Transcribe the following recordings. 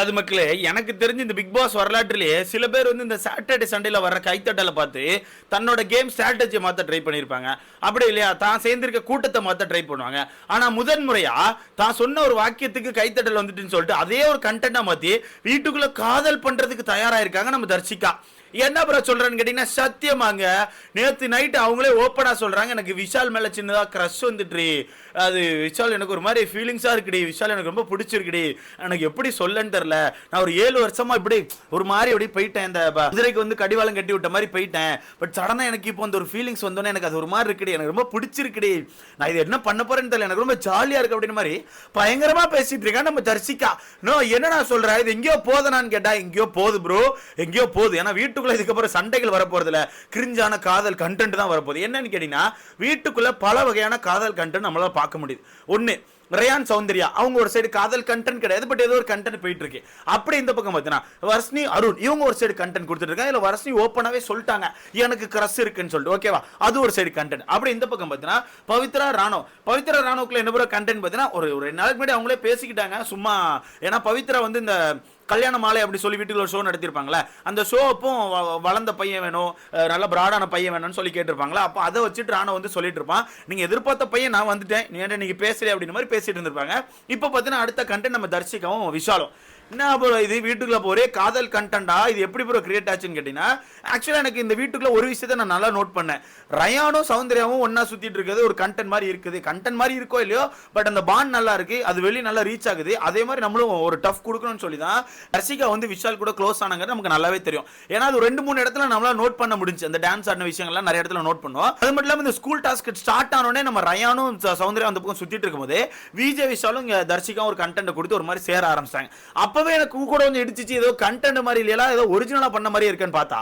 அது மக்களே எனக்கு தெரிஞ்சு இந்த பிக் பாஸ் வரலாற்றுலேயே சில பேர் வந்து இந்த சாட்டர்டே சண்டேல வர கைத்தட்டலை பார்த்து தன்னோட கேம் ஸ்ட்ராட்டஜி மாற்ற ட்ரை பண்ணியிருப்பாங்க. அப்படி இல்லையா? தான் சேர்ந்திருக்க கூட்டத்தை மாற்ற ட்ரை பண்ணுவாங்க. ஆனால் முதன்முறையா தான் சொன்ன ஒரு வாக்கியத்துக்கு கைத்தட்டல் வந்துட்டுன்னு சொல்லிட்டு அதே ஒரு கண்டென்ட்டா மாற்றி வீட்டுக்குள்ளே காதல் பண்ணுறதுக்கு தயாராக இருக்காங்க நம்ம தர்ஷிகா. என்ன ப்ரோ சொல்றேன்னு கேட்டிங்கன்னா சத்தியமாங்க. நேற்று நைட்டு அவங்களே ஓப்பனாக சொல்றாங்க. எனக்கு விஷால் மேலே சின்னதாக க்ரஷ் வந்துட்டு அது விஷால் எனக்கு ஒரு மாதிரி ஃபீலிங்ஸாக இருக்குடி. விஷால் எனக்கு ரொம்ப பிடிச்சிருக்குடி. எனக்கு எப்படி சொல்லன்னு தெரில நான் ஒரு ஏழு வருஷமா இப்படி ஒரு மாதிரி அப்படி போயிட்டேன். இந்த குதிரைக்கு வந்து கடிவாளம் கட்டி விட்ட மாதிரி போயிட்டேன். பட் சடனாக எனக்கு இப்போ அந்த ஒரு ஃபீலிங்ஸ் வந்தோன்னே எனக்கு அது ஒரு மாதிரி இருக்குடி. எனக்கு ரொம்ப பிடிச்சிருக்குடி. நான் இது என்ன பண்ண போறேன்னு தெரியல. எனக்கு ரொம்ப ஜாலியாக இருக்குது அப்படின்னு மாதிரி பயங்கரமாக பேசிட்டு இருக்கேன். நம்ம தர்சிகா நோ என்ன நான் சொல்கிறேன் இது எங்கேயோ போதனான்னு கேட்டால் எங்கேயோ போகுது ப்ரோ எங்கேயோ போகுது. ஏன்னா வீட்டு வீட்டுக்குள்ள இதுக்கப்புறம் சண்டைகள் வரப்போறதுல கிரிஞ்சான காதல் கண்டென்ட் தான் வரப்போகுது. என்னன்னு கேட்டீங்கன்னா வீட்டுக்குள்ள பல வகையான காதல் கண்டென்ட் நம்மளால பார்க்க முடியுது. ஒன்று ரயான் சௌந்தர்யா அவங்க ஒரு சைடு காதல் கண்டென்ட் கிடையாது பட் ஏதோ ஒரு கண்டென்ட் போயிட்டு இருக்கு அப்படி இந்த பக்கம் பார்த்தீங்கன்னா வர்ஷினி அருண் இவங்க ஒரு சைடு கண்டென்ட் கொடுத்துட்டு இருக்காங்க வர்ஷினி ஓப்பனாகவே சொல்லிட்டாங்க. எனக்கு கிரஸ் இருக்குன்னு சொல்லிட்டு ஓகேவா அது ஒரு சைடு கண்டென்ட் அப்படி இந்த பக்கம் பார்த்தீங்கன்னா பவித்ரா ராணோ. பவித்ரா ராணோக்குள்ள என்ன கண்டென்ட் பார்த்தீங்கன்னா ஒரு ஒரு ரெண்டு நாளைக்கு முன்னாடி அவங்களே பேசிக்கிட்டாங்க. சும்மா ஏன்னா பவித்ரா வந்து இந்த கல்யாண மாலை அப்படி சொல்லி வீட்டுக்கு ஒரு ஷோ நடத்திருப்பாங்களே அந்த ஷோ அப்போ வ- வளர்ந்த பையன் வேணும் நல்ல பிராடான பையன் வேணும்னு சொல்லி கேட்டிருப்பாங்களா அப்போ அதை வச்சுட்டு ராணோ வந்து சொல்லிட்டு இருப்பான் நீங்க எதிர்பார்த்த பையன் நான் வந்துட்டேன். நீ ஏன்டா நீங்க பேசல அப்படின்ற மாதிரி பேசிட்டு இருந்திருப்பாங்க. இப்போ பார்த்தீங்கன்னா அடுத்த கண்டென்ட் நம்ம தர்ஷிகாவும் விஷாலும் என்ன ப்ரோ இது? வீட்டுக்குள்ள ஒரே காதல் கண்டென்ட்டா இது எப்படி ப்ரோ கிரியேட் ஆச்சுன்னு கேட்டீங்கன்னா ஆக்சுவலாக எனக்கு இந்த வீட்டுக்குள்ள ஒரு விஷயத்தை நான் நல்லா நோட் பண்ணேன். ரயானும் சௌந்தர்யாவும் ஒன்னா சுத்திட்டு இருக்கிறது ஒரு கண்டென்ட் மாதிரி இருக்குது. கண்டென்ட் மாதிரி இருக்கோ இல்லையோ பட் அந்த பாண்ட் நல்லா இருக்கு. அது வெளியே நல்லா ரீச் ஆகுது. அதே மாதிரி நம்மளும் ஒரு டஃப் கொடுக்கணும்னு சொல்லி தான் ரசிகா வந்து விஷால் கூட க்ளோஸ் ஆனாங்கிறது நமக்கு நல்லாவே தெரியும். ஏன்னா அது ரெண்டு மூணு இடத்துல நம்மளால நோட் பண்ண முடிஞ்சு. அந்த டான்ஸ் ஆடின விஷயங்கள்லாம் நிறைய இடத்துல நோட் பண்ணோம் அது மட்டும் இல்லாமல் இந்த ஸ்கூல் டாஸ்க் ஸ்டார்ட் ஆனோடனே நம்ம ரயானும் சௌந்தர்யா அந்த பக்கம் சுத்திட்டு இருக்கும்போது விஜய் விஷாலும் இங்கே தர்ஷிகா ஒரு கண்டென்ட் கொடுத்து ஒரு மாதிரி சேர ஆரம்பிச்சாங்க. அப்பவே எனக்கு கூட வந்து இடிச்சிச்சு ஏதோ கண்டென்ட் மாதிரி இல்லையா ஏதோ ஒரிஜினலா பண்ண மாதிரி இருக்குன்னு பார்த்தா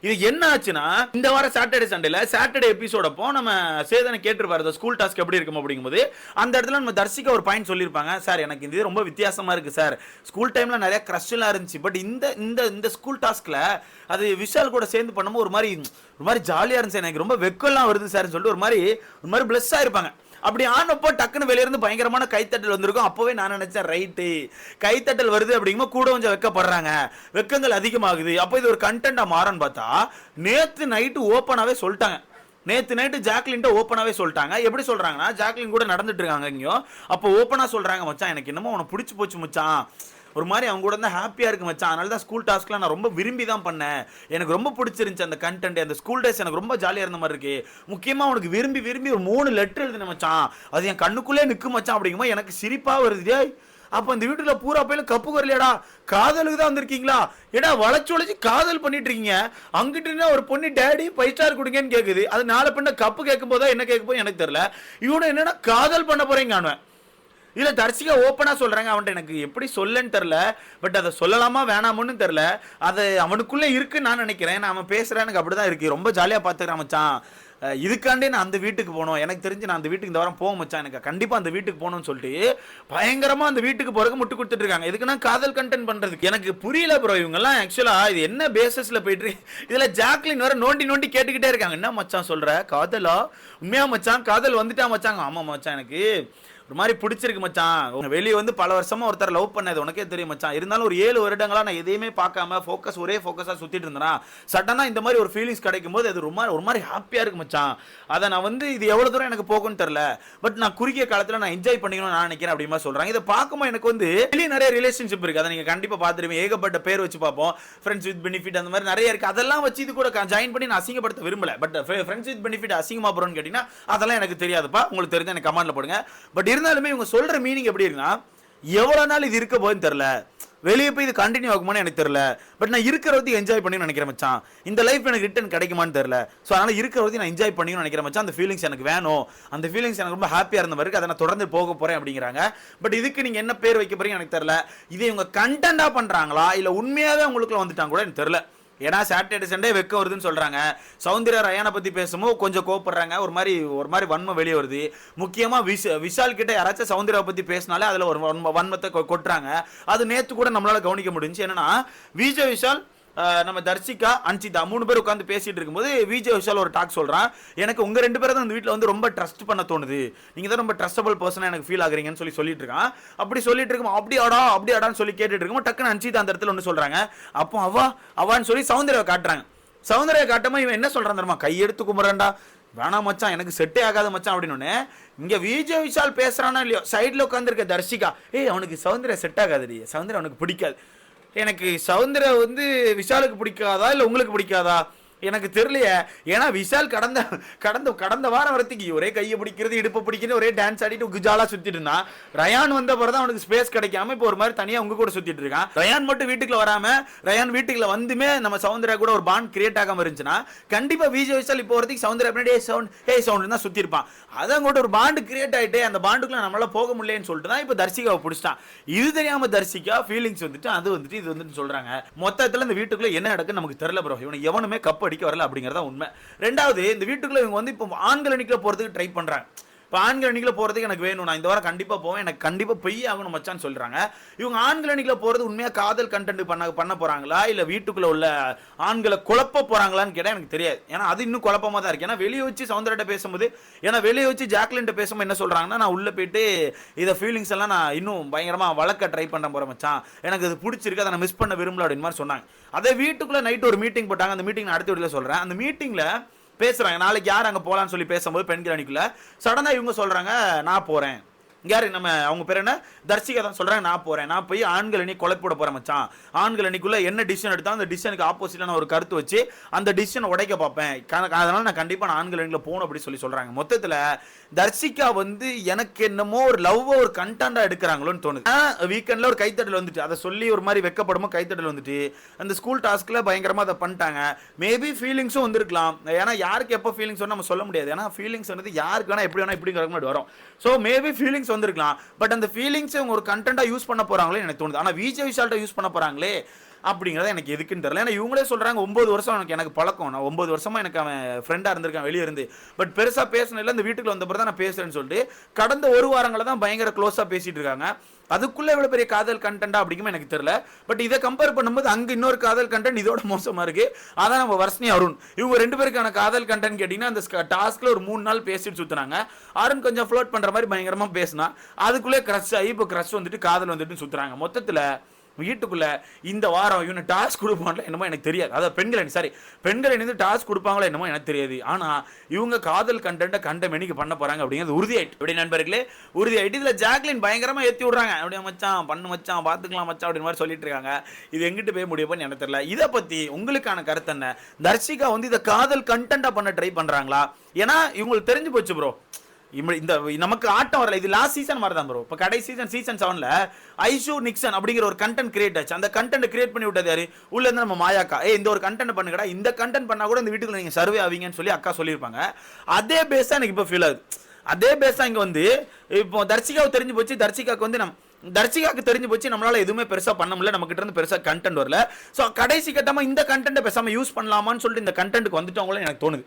இது என்ன ஆச்சுன்னா இந்த வாரம் சாட்டர்டே சண்டேல சாட்டர்டே எபிசோட அப்போ நம்ம சேதனை கேட்டிருப்பாரு ஸ்கூல் டாஸ்க் எப்படி இருக்கும் அப்படிங்கும்போது அந்த இடத்துல நம்ம தர்சிக்க ஒரு பாயிண்ட் சொல்லியிருப்பாங்க சார் எனக்கு இது ரொம்ப வித்தியாசமா இருக்கு சார். ஸ்கூல் டைம்ல நிறைய க்ரஷ் இருந்துச்சு பட் இந்த இந்த இந்த ஸ்கூல் டாஸ்க்ல அது விஷால் கூட சேர்ந்து பண்ணும்போது ஒரு மாதிரி ஒரு மாதிரி ஜாலியா இருந்துச்சு எனக்கு ரொம்ப வெக்கம்லாம் வருது சார் சொல்லிட்டு ஒரு மாதிரி ஒரு மாதிரி பிளஸ் ஆயிருப்பாங்க அப்படி ஆனப்போ டக்குன்னு வெளியிருந்து பயங்கரமான கைத்தட்டல் வந்திருக்கும். அப்போவே நான் நினைச்சேன் ரைட்டு கைத்தட்டல் வருது அப்படிங்கும்போது கூட கொஞ்சம் வெக்கப்படுறாங்க. வெக்கங்கள் அதிகமாகுது. அப்போ இது ஒரு கண்டென்ட்டாக மாறன்னு பார்த்தா நேற்று நைட்டு ஓப்பனாகவே சொல்லிட்டாங்க. நேற்று நைட்டு ஜாக்லின்ட்ட ஓப்பனாகவே சொல்லிட்டாங்க. எப்படி சொல்கிறாங்கன்னா ஜாக்லின் கூட நடந்துட்டு இருக்காங்க எங்கேயோ. அப்போ ஓப்பனாக சொல்கிறாங்க மச்சான் எனக்கு என்னமோ உனக்கு பிடிச்சி போச்சு மச்சான். ஒரு மாதிரி அவங்க கூட தான் ஹாப்பியாக இருக்கு மச்சான். அதனால தான் ஸ்கூல் டாஸ்க்லாம் நான் ரொம்ப விரும்பி தான் பண்ணேன். எனக்கு ரொம்ப பிடிச்சிருந்துச்சு அந்த கண்டென்ட் அந்த ஸ்கூல் டேஸ் எனக்கு ரொம்ப ஜாலியாக இருந்த மாதிரி இருக்கு. முக்கியமாக உனக்கு விரும்பி விரும்பி ஒரு மூணு லெட்டர் எழுதின மச்சான். அது என் கண்ணுக்குள்ளே நிற்கும் மச்சான் அப்படிங்கும்போது எனக்கு சிரிப்பாக வருது. அப்போ இந்த வீட்டில் பூரா போயிலும் கப்பு வரலையாடா காதலுக்கு தான் வந்திருக்கீங்களா? ஏடா வளைச்சு உழைச்சி காதல் பண்ணிட்டு இருக்கீங்க. அங்கிட்டு ஒரு பொண்ணு டேடி ஃபைவ் ஸ்டார் கொடுங்கன்னு கேட்குது அது நாலு பெண்ண கப்பு கேட்கும் போதா என்ன கேட்க போது எனக்கு தெரியல. இவனை என்னன்னா காதல் பண்ண போறீங்க அவன் இல்லை தர்சிகா ஓப்பனாக சொல்கிறாங்க அவன்கிட்ட எனக்கு எப்படி சொல்லன்னு தெரில பட் அதை சொல்லலாமா வேணாமுன்னு தெரில அது அவனுக்குள்ளே இருக்குன்னு நான் நினைக்கிறேன். நான் அவன் பேசுகிறேன் எனக்கு அப்படிதான் இருக்குது ரொம்ப ஜாலியாக பார்த்துக்கிறேன் மச்சான். இதுக்காண்டே நான் அந்த வீட்டுக்கு போகணும் எனக்கு தெரிஞ்சு நான் அந்த வீட்டுக்கு இந்த வாரம் போக மச்சான். எனக்கு கண்டிப்பாக அந்த வீட்டுக்கு போகணும்னு சொல்லிட்டு பயங்கரமாக அந்த வீட்டுக்கு போகிறக்கு முட்டு கொடுத்துட்டு இருக்காங்க. இதுக்குன்னா காதல் கண்டென்ட் பண்ணுறதுக்கு எனக்கு புரியல ப்ரோ இவங்கெல்லாம் ஆக்சுவலாக இது என்ன பேசஸில் போயிட்டு இதில் ஜாக்லின் வேற நோண்டி நோண்டி கேட்டுக்கிட்டே இருக்காங்க. என்ன மச்சான் சொல்கிற காதலா? உண்மையாக மச்சான்? காதல் வந்துட்டா மச்சாங்க ஆமாம் மச்சான் எனக்கு ஒரு மாதிரி பிடிச்சிருக்கு மச்சான். வெளியே வந்து பல வருஷமா ஒருத்தர் லவ் பண்ணது உனக்கே தெரியும் மச்சான். இருந்தாலும் ஒரு ஏழு வருடங்களா நான் எதையுமே பார்க்காம ஃபோக்கஸ் ஒரே ஃபோக்கஸா சுத்திட்டு இருந்தேனா சடனா இந்த மாதிரி ஒரு ஃபீலிங்ஸ் கிடைக்கும் போது அது ரொம்ப மாதிரி ஒரு மாதிரி ஹாப்பியா இருக்கு மச்சான். அதை நான் வந்து இது எவ்வளவு தூரம் எனக்கு போகும்னு தெரியல. பட் நான் குறுகிய காலத்தில் நான் என்ஜாய் பண்ணிக்கணும்னு நான் நினைக்கிறேன் அப்படிமா சொல்றாங்க. இதை பார்க்கும்போது எனக்கு வந்து வெளியே நிறைய ரிலேஷன்ஷிப் இருக்கு. அதை நீங்க கண்டிப்பா பார்த்துருவீங்க ஏகப்பட்ட பேர் வச்சு பார்ப்போம். ஃப்ரெண்ட்ஸ் வித் பெனிஃபிட் அந்த மாதிரி நிறைய இருக்கு. அதெல்லாம் வச்சு இது கூட ஜாயின் பண்ணி நான் அசிங்கப்படுத்த விரும்பல. பட் ஃப்ரெண்ட்ஸ் வித் பெனிஃபிட் அசிங்கமா போறோம்னு கேட்டீங்கன்னா அதெல்லாம் எனக்கு தெரியாதுப்பா. உங்களுக்கு தெரிஞ்ச எனக்கு கமெண்ட்ல போடுங்க. பட் இருந்தாலுமே இவங்க சொல்கிற மீனிங் எப்படி இருக்குன்னா எவ்வளோ நாள் இது இருக்க போகுதுன்னு தெரில வெளியே போய் இது கண்டினியூ ஆகுமான்னு எனக்கு தெரில பட் நான் இருக்கிற வரைக்கும் என்ஜாய் பண்ணி நினைக்கிறேன் மச்சான். இந்த லைஃப் எனக்கு ரிட்டர்ன் கிடைக்குமான்னு தெரில ஸோ அதனால் இருக்கிற வரைக்கும் நான் என்ஜாய் பண்ணி நினைக்கிறேன் மச்சான். அந்த ஃபீலிங்ஸ் எனக்கு வேணும். அந்த ஃபீலிங்ஸ் எனக்கு ரொம்ப ஹாப்பியாக இருந்த மாதிரி அதை நான் தொடர்ந்து போக போகிறேன் அப்படிங்கிறாங்க. பட் இதுக்கு நீங்கள் என்ன பேர் வைக்க போகிறீங்க எனக்கு தெரில இது இவங்க கண்டென்ட்டாக பண்ணுறாங்களா இல்லை உண்மையாகவே உங்களுக்குள்ள வந்துட்டாங்க கூட எனக்கு தெரில ஏன்னா சாட்டர்டே சண்டே வெக்க வருதுன்னு சொல்கிறாங்க சௌந்தர்யா ரயானை பற்றி பேசும்போது கொஞ்சம் கோப்படுறாங்க ஒரு மாதிரி ஒரு மாதிரி வன்மம் வெளியே வருது. முக்கியமாக விஷ விஷால் கிட்ட யாராச்சும் சௌந்தர்யாவை பற்றி பேசினாலே அதில் ஒரு வன்மத்தை கொட்டுறாங்க. அது நேற்று கூட நம்மளால் கவனிக்க முடிஞ்சு. என்னன்னா விஜய் விஷால் நம்ம தர்ஷிகா அன்சிதா மூணு பேர் உட்காந்து பேசிட்டு இருக்கும்போது விஜய் விஷால் ஒரு டாக் சொல்கிறான் எனக்கு உங்கள் ரெண்டு பேரும் தான் இந்த வீட்டில் வந்து ரொம்ப ட்ரஸ்ட் பண்ண தோணுது. நீங்கள் தான் ரொம்ப ட்ரஸ்டபிள் பர்சனாக எனக்கு ஃபீல் ஆகுறீங்கன்னு சொல்லி சொல்லிட்டு இருக்கான். அப்படி சொல்லிட்டு இருக்கும் அப்படியாடா அப்படியாடான்னு சொல்லி கேட்டுட்டு இருக்கோம் டக்குன்னு அன்சிதா அந்த இடத்துல ஒன்று சொல்கிறாங்க அப்போ அவா அவான்னு சொல்லி சௌந்தர்யா காட்டுறாங்க. சௌந்தர்யா காட்டமா இவன் என்ன சொல்கிறான் தெரியுமா? கையெடுத்து கும்பிட்றான்டா வேணாம் மச்சான் எனக்கு செட்டே ஆகாத மச்சான் அப்படின்னு இங்க விஜய் விஷால் பேசுறானா இல்லையோ? சைடில் உட்காந்துருக்க தர்ஷிகா ஏய் அவனுக்கு சௌந்தர்யா செட் ஆகாதுடி. சௌந்தர்யா அவனுக்கு பிடிக்காது. எனக்கு சவுந்தர வந்து விஷாலுக்கு பிடிக்காதா இல்லை உங்களுக்கு பிடிக்காதா? எனக்கு தெரியலையே. ஏன்னா விஷால் கடந்த கடந்த கடந்த வாரம் வரத்துக்கு ஒரே கையை பிடிக்கிறது இடுப்பை பிடிக்கிறது ஒரே டான்ஸ் ஆடிட்டு குஜாலா சுத்திட்டு இருந்தான். ரயான் வந்த பிறகு தான் அவனுக்கு ஸ்பேஸ் கிடைக்காம இப்போ ஒரு மாதிரி தனியா உங்க கூட சுத்திட்டு இருக்கான். ரயான் மட்டும் வீட்டுக்குள்ள வராம ரயான் வீட்டுக்குள்ள வந்துமே நம்ம சௌந்தர்யா கூட ஒரு பாண்ட் கிரியேட் ஆகாம இருந்துச்சுன்னா கண்டிப்பா விஜய் விஷால் இப்போ வரதுக்கு சௌந்தர்யா பின்னாடி சவுண்ட் ஹே சவுண்ட் தான் சுத்தி இருப்பான் அதான் கூட ஒரு பாண்டு கிரியேட் ஆயிட்டு அந்த பாண்டுக்குள்ள நம்மளால போக முடியலன்னு சொல்லிட்டு தான் இப்போ தர்சிகாவை பிடிச்சிட்டான். இது தெரியாம தர்சிகா ஃபீலிங்ஸ் வந்துட்டு அது வந்துட்டு இது வந்துட்டு சொல்றாங்க. மொத்தத்துல இந்த வீட்டுக்குள்ள என்ன நடக்குன்னு நமக்கு தெரியல ப்ரோ இவனை எவனுமே கப் படிக்க வரல அப்படிங்கறத உண்மை. ரெண்டாவது இந்த வீட்டுக்குள்ள இவங்க வந்து இப்போ ஆண்கள் அணிக்குள்ள போறதுக்கு ட்ரை பண்ணுறாங்க இப்போ ஆண்கள் அணிக்குள்ள போகிறதுக்கு எனக்கு வேணும். நான் இந்த வாரம் கண்டிப்பாக போவேன். எனக்கு கண்டிப்பாக பொய் ஆகணும் மச்சான்னு சொல்கிறாங்க இவங்க ஆண்கள் அணிக்குள்ள போகிறது உண்மையாக காதல் கண்டென்ட் பண்ண பண்ண போகிறாங்களா இல்லை வீட்டுக்குள்ளே உள்ள ஆண்களை குழப்ப போகிறாங்களான்னு கேட்டால் எனக்கு தெரியாது. ஏன்னா அது இன்னும் குழப்பமாக தான் இருக்குது ஏன்னா வெளியே வச்சு சவுந்தரட்ட பேசும்போது ஏன்னா வெளியே வச்சு ஜாக்லின்ட்ட பேசும்போது என்ன சொல்கிறாங்கன்னா நான் உள்ளே போயிட்டு இதை ஃபீலிங்ஸ் எல்லாம் நான் இன்னும் பயங்கரமாக வளர்க்க ட்ரை பண்ண போகிறேன் மச்சான். எனக்கு அது பிடிச்சிருக்கு. அதை நான் மிஸ் பண்ண விரும்பல அப்படின்னு மாதிரி சொன்னாங்க. அதே வீட்டுக்குள்ளே நைட்டு ஒரு மீட்டிங் போட்டாங்க. அந்த மீட்டிங் நான் அடுத்த வீட்டில் சொல்கிறேன் அந்த மீட்டிங்கில் பேசுறாங்க. நாளைக்கு யார் அங்க போகலான்னு சொல்லி பேசும்போது பெண்கள் அணிக்குள்ள சடனா இவங்க சொல்றாங்க நான் போறேன். யார்? நம்ம அவங்க பேர் என்ன? தர்ஷிகா தான் சொல்கிறாங்க நான் போகிறேன் நான் போய் ஆண்கள் அணி கொலை போட மச்சான். ஆண்கள் அணிக்குள்ள என்ன டிசிஷன் எடுத்தால் அந்த டிசிஷனுக்கு ஆப்போசிட்டான ஒரு கருத்து வச்சு அந்த டிசிஷனை உடைக்க பார்ப்பேன். க- நான் கண்டிப்பாக நான் ஆண்கள் அணியில் போகணும் அப்படி சொல்லி சொல்கிறாங்க மொத்தத்தில் தர்சிகா வந்து எனக்கு என்னமோ ஒரு லவ்வை ஒரு கண்டென்ட்டா எடுக்கிறாங்களோன்னு தோணுது. வீக்கெண்டில் ஒரு கைத்தட்டல் வந்துட்டு அதை சொல்லி ஒரு மாதிரி வெக்கப்படுமோ கைத்தட்டல் வந்துட்டு அந்த ஸ்கூல் டாஸ்க்கில் பயங்கரமாக அதை பண்ணிட்டாங்க. மேபி ஃபீலிங்ஸும் வந்திருக்கலாம். ஏன்னா யாருக்கு எப்போ ஃபீலிங்ஸ் நம்ம சொல்ல முடியாது. ஏன்னா ஃபீலிங்ஸ் வந்து யாருக்கு வேணால் எப்படி வேணால் இப்படி முன்னாடி வரும். ஸோ மேபி ஃபீலிங்ஸ் வந்திருக்கலாம். பட் அந்த ஃபீலிங்ஸை அவங்க ஒரு கண்டென்ட்டாக யூஸ் பண்ண போறாங்களே எனக்கு தோணுது. ஆனா விஜய் விஷால்கிட்ட யூஸ் பண்ண போறாங்களே அப்படிங்கிறத எனக்கு எதுக்குன்னு தெரியல. ஏன்னா இவங்களே சொல்கிறாங்க ஒம்பது வருஷம் எனக்கு எனக்கு பழக்கம். நான் ஒம்பது வருஷமாக எனக்கு அவன் ஃப்ரெண்டாக இருந்திருக்கான் வெளியே இருந்து. பட் பெருசா இல்லை இந்த வீட்டுக்குள்ள வந்த பிறகு தான் நான் பேசுகிறேன்னு சொல்லிட்டு கடந்த ஒரு வாரங்களில் தான் பயங்கர க்ளோஸாக பேசிகிட்டு இருக்காங்க. அதுக்குள்ளே எவ்வளோ பெரிய காதல் கண்டென்ட் அப்படிங்குமே எனக்கு தெரில பட் இதை கம்பேர் பண்ணும்போது அங்கே இன்னொரு காதல் கண்டென்ட் இதோட மோசமாக இருக்குது அதான் நம்ம வர்ஷினி அருண். இவங்க ரெண்டு பேருக்கான காதல் கண்டென்ட் கேட்டிங்கன்னா அந்த டாஸ்கில் ஒரு மூணு நாள் பேசிட்டு சுற்றுனாங்க அருண் கொஞ்சம் ஃப்ளோட் பண்ணுற மாதிரி பயங்கரமாக பேசினா அதுக்குள்ளே க்ரஷ் ஆகி இப்போ க்ரஷ் வந்துட்டு காதல் வந்துட்டு சுற்றுறாங்க மொத்தத்தில் வீட்டுக்குள்ளே இந்த வாரம் இவனை டாஸ்க் கொடுப்பாங்களா என்னமோ எனக்கு தெரியாது. அதாவது பெண்கள் அணி சாரி பெண்கள் அணி டாஸ்க் கொடுப்பாங்களா என்னமோ எனக்கு தெரியாது. ஆனால் இவங்க காதல் கண்டென்ட்டை கண்ட மெனிக்கு பண்ண போறாங்க அப்படிங்கிறது உறுதியாயிட்டு. அப்படி நண்பர்களே? உறுதியாயிட்டு. இதில் ஜாக்லின் பயங்கரமாக ஏற்றி விட்றாங்க. அப்படியே மச்சான் பண்ணு மச்சான் பார்த்துக்கலாம் மச்சான் அப்படின்னு மாதிரி சொல்லிட்டு இருக்காங்க. இது எங்கிட்டு போய் முடியும்னு எனக்கு தெரியல. இதை பற்றி உங்களுக்கான கருத்து என்ன? தர்ஷிகா வந்து இதை காதல் கண்டென்ட்டாக பண்ண ட்ரை பண்றாங்களா? ஏன்னா இவங்களுக்கு தெரிஞ்சு போச்சு ப்ரோ இந்த நமக்கு ஆட்டம் வரல. இது லாஸ்ட் சீசன் மாதிரி தான் ப்ரோ இப்போ கடை சீசன் சீசன் செவனில் ஐஷு நிக்சன் அப்படிங்கிற ஒரு கண்டென்ட் கிரியேட் ஆச்சு. அந்த கண்டென்ட் கிரியேட் பண்ணி விட்டது யாரு? உள்ளேருந்து நம்ம மாயாக்கா. ஏ இந்த ஒரு கண்டென்ட் பண்ணுங்கடா. இந்த கண்டென்ட் பண்ணால் கூட இந்த வீட்டுக்கு நீங்கள் சர்வே ஆவீங்கன்னு சொல்லி அக்கா சொல்லியிருப்பாங்க. அதே பேஸ் தான் எனக்கு இப்போ ஃபீல் ஆகுது. அதே பேஸ் தான் இங்கே வந்து இப்போ தர்ஷிகாவுக்கு தெரிஞ்சு போச்சு. தர்ஷிகாவுக்கு வந்து நம்ம தர்ஷிகாக்கு தெரிஞ்சு போச்சு. நம்மளால எதுவுமே பெருசாக பண்ண முடியல. நம்ம கிட்ட இருந்து பெருசாக கண்டென்ட் வரல. ஸோ கடைசி கட்டமாக இந்த கண்டென்ட்டை பேசாமல் யூஸ் பண்ணலாமான்னு சொல்லிட்டு இந்த கண்டென்ட்டுக்கு வந்துட்டவங்களும் எனக்கு தோணுது.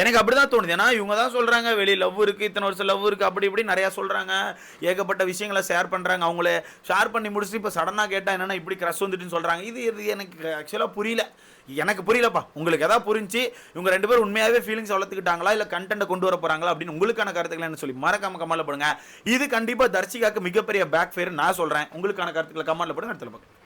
எனக்கு அப்படிதான் தோணுது. ஏன்னா இவங்க தான் சொல்றாங்க வெளியே லவ் இருக்கு இத்தனை வருஷம் லவ் இருக்கு அப்படி இப்படி நிறைய சொல்றாங்க. ஏகப்பட்ட விஷயங்களை ஷேர் பண்றாங்க. அவங்கள ஷேர் பண்ணி முடிச்சுட்டு இப்போ சடனாக கேட்டா என்னன்னா இப்படி க்ரஷ் வந்துட்டுன்னு சொல்றாங்க. இது இது எனக்கு ஆக்சுவலாக புரியல. எனக்கு புரியலப்பா. உங்களுக்கு எதாவது புரிஞ்சு இவங்க ரெண்டு பேரும் உண்மையாகவே ஃபீலிங்ஸ் வளர்த்துக்கிட்டாங்களா இல்லை கண்டென்ட் கொண்டு வர போகிறாங்களா அப்படின்னு உங்களுக்கான கருத்துக்களை என்ன சொல்லி மறக்காம கமெண்ட்ல போடுங்க. இது கண்டிப்பாக தர்ஷிகாக்கு மிகப்பெரிய பேக் ஃபேர் நான் சொல்கிறேன் உங்களுக்கான கருத்துக்களை கமெண்ட்ல போடுங்க. அடுத்த பார்க்கலாம்.